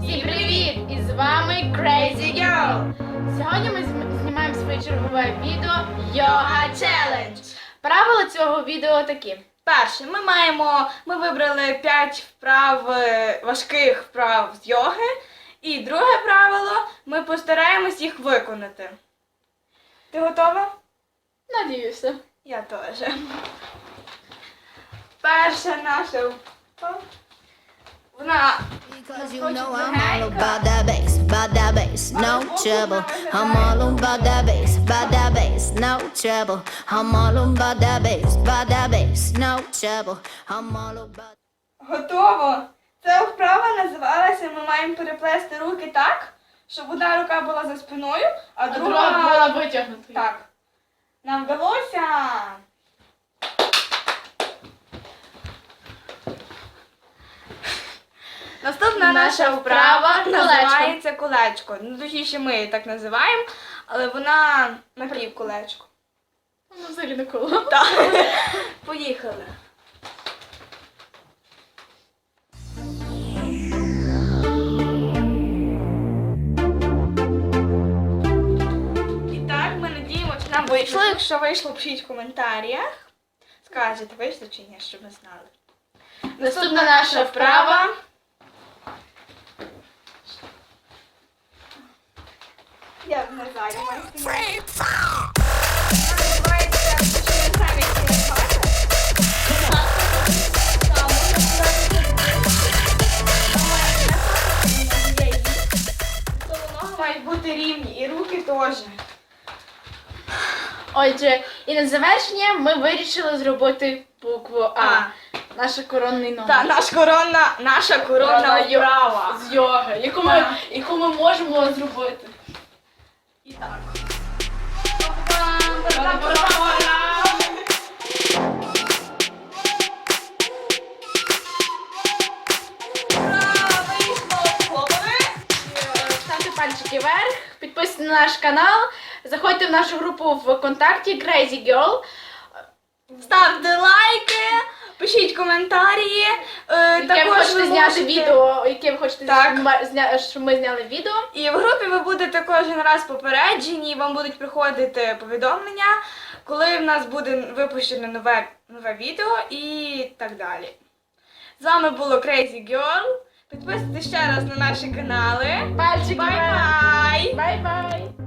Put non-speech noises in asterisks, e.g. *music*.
Всім привіт! І з вами Crazy Girl! Сьогодні ми знімаємо своє чергове відео Йога Челендж. Правила цього відео такі. Перше, ми маємо, ми вибрали 5 вправ, е, важких вправ з йоги. І друге правило, ми постараємось їх виконати. Ти готова? Надіюся. Я теж. Перша наша вправа. Вона Because you know I'm all about that bass, about that bass, no trouble. I'm all about that bass, about that bass, no trouble. I'm all about that bass, about that bass, no trouble. I'm all about. готово. Ця вправа називалася Ми маємо переплести руки так, щоб одна рука була за спиною, а друга була витягнута. Так. Нам вдалося. Наступна Наша вправа називається колечко. Ну, точніше, ми її так називаємо, але вона напівколечко. Ну, взагалі не коло. Так. *laughs* Поїхали. І так, ми надіємося, нам вийшло. Якщо вийшло, пишіть в коментарях. Скажете, вийшло чи ні, щоб ми знали. Наступна наша вправа. Назвати». Там, Ноги мають бути рівні, і руки теж. Отже, і на завершення ми вирішили зробити букву А. А. Наша коронний номер. Та наш коронна, наша коронна вправа. З йоги, яку ми, яку ми можемо зробити. І так. Ставте пальчики вверх, підписуйтесь на наш канал, заходьте в нашу групу в контакті Crazy Girl. Ставте лайки, пишіть коментарі. Е, Яке ви також хочете ви зняти можете- відео, яке ви хочете Так. зня- зня- щоб ми зняли відео. І в групі ви будете кожен раз попереджені, вам будуть приходити повідомлення, коли в нас буде випущено нове, нове відео і так далі. З вами було Crazy Girl. Підписуйтесь ще раз на наші канали. Пальчики. Бай-бай! Бай-бай!